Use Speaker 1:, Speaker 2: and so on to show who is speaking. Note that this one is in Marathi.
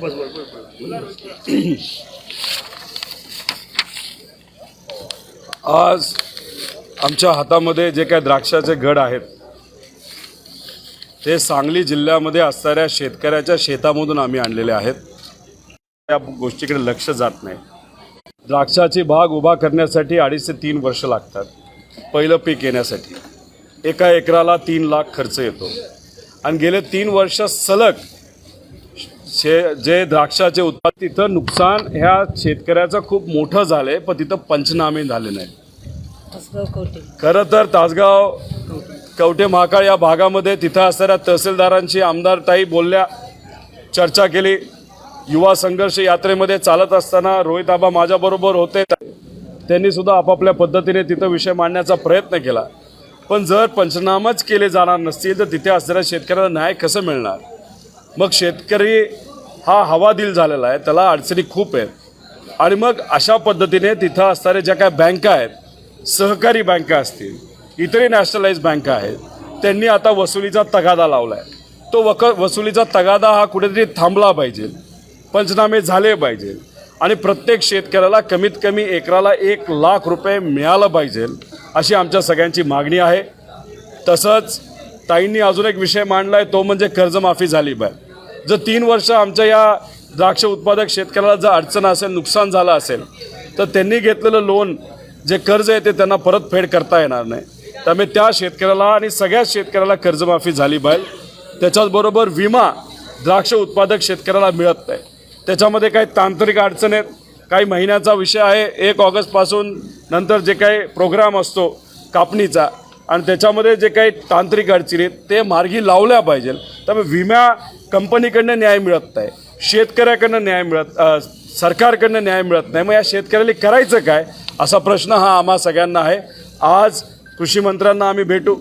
Speaker 1: बस बस बस
Speaker 2: आज आमच्या हातामध्ये जे काय द्राक्षाचे घड आहेत ते सांगली जिल्ह्यामध्ये असणाऱ्या शेतकऱ्याच्या शेतामधून आम्ही आणलेले आहेत. त्या गोष्टीकडे लक्ष जात नाही. द्राक्षाची बाग उभा करण्यासाठी अडीच ते तीन वर्ष लागतात पहिलं पीक येण्यासाठी. एका एकराला तीन लाख खर्च येतो. आणि गेले तीन वर्ष सलग शे जे द्राक्षाचे उत्पादन तिथं नुकसान ह्या शेतकऱ्याचं खूप मोठं झालं आहे पण तिथं पंचनामे झाले नाही खरं तर तासगाव कवठे महाकाळ या भागामध्ये तिथं असणाऱ्या तहसीलदारांशी आमदार ताई बोलल्या चर्चा केली. युवा संघर्ष यात्रेमध्ये चालत असताना रोहित आबा माझ्याबरोबर होते. त्यांनी सुद्धा आपापल्या पद्धतीने तिथं विषय मांडण्याचा प्रयत्न केला. पण जर पंचनामाच केले जाणार नसतील तर तिथे असणाऱ्या शेतकऱ्याला न्याय कसं मिळणार? मग शेतकरी हा हवादिल झालेला आहे त्याला अडचणी खूप आहेत. आणि मग अशा पद्धतीने तिथं असणाऱ्या ज्या काय बँका आहेत सहकारी बँका असतील इतरही नॅशनलाइज बँका आहेत त्यांनी आता वसुलीचा तगादा लावला आहे तो वक वसुलीचा तगादा हा कुठेतरी थांबला पाहिजे पंचनामे झाले पाहिजे. आणि प्रत्येक शेतकऱ्याला कमीत कमी एकराला एक लाख रुपये मिळालं पाहिजे अशी आमच्या सगळ्यांची मागणी आहे. तसंच ताईंनी अजून एक विषय मांडला आहे तो म्हणजे कर्जमाफी झाली पाहिजे जर तीन वर्ष आमच्या या द्राक्ष उत्पादक शेतकऱ्याला जर अडचण असेल नुकसान झालं असेल तर त्यांनी घेतलेलं लोन जे कर्ज आहे ते त्यांना परतफेड करता येणार नाही. त्यामुळे त्या शेतकऱ्याला आणि सगळ्याच शेतकऱ्याला कर्जमाफी झाली पाहिजे त्याच्याचबरोबर विमा द्राक्ष उत्पादक शेतकऱ्याला मिळत नाही. त्याच्यामध्ये काही तांत्रिक अडचण आहेत. काही महिन्याचा विषय आहे. एक ऑगस्टपासून नंतर जे काही प्रोग्राम असतो कापणीचा आणि त्याच्यामध्ये जे काही तांत्रिक अडचणी आहेत ते मार्गी लावल्या पाहिजे त्यामुळे विमा कंपनीकडनं न्याय मिळत नाही शेतकऱ्याकडनं न्याय मिळत सरकारकडनं न्याय मिळत नाही. मग या शेतकऱ्याला करायचं काय? असा प्रश्न हा आम्हा सगळ्यांना आहे. आज कृषी मंत्र्यांना आम्ही भेटू.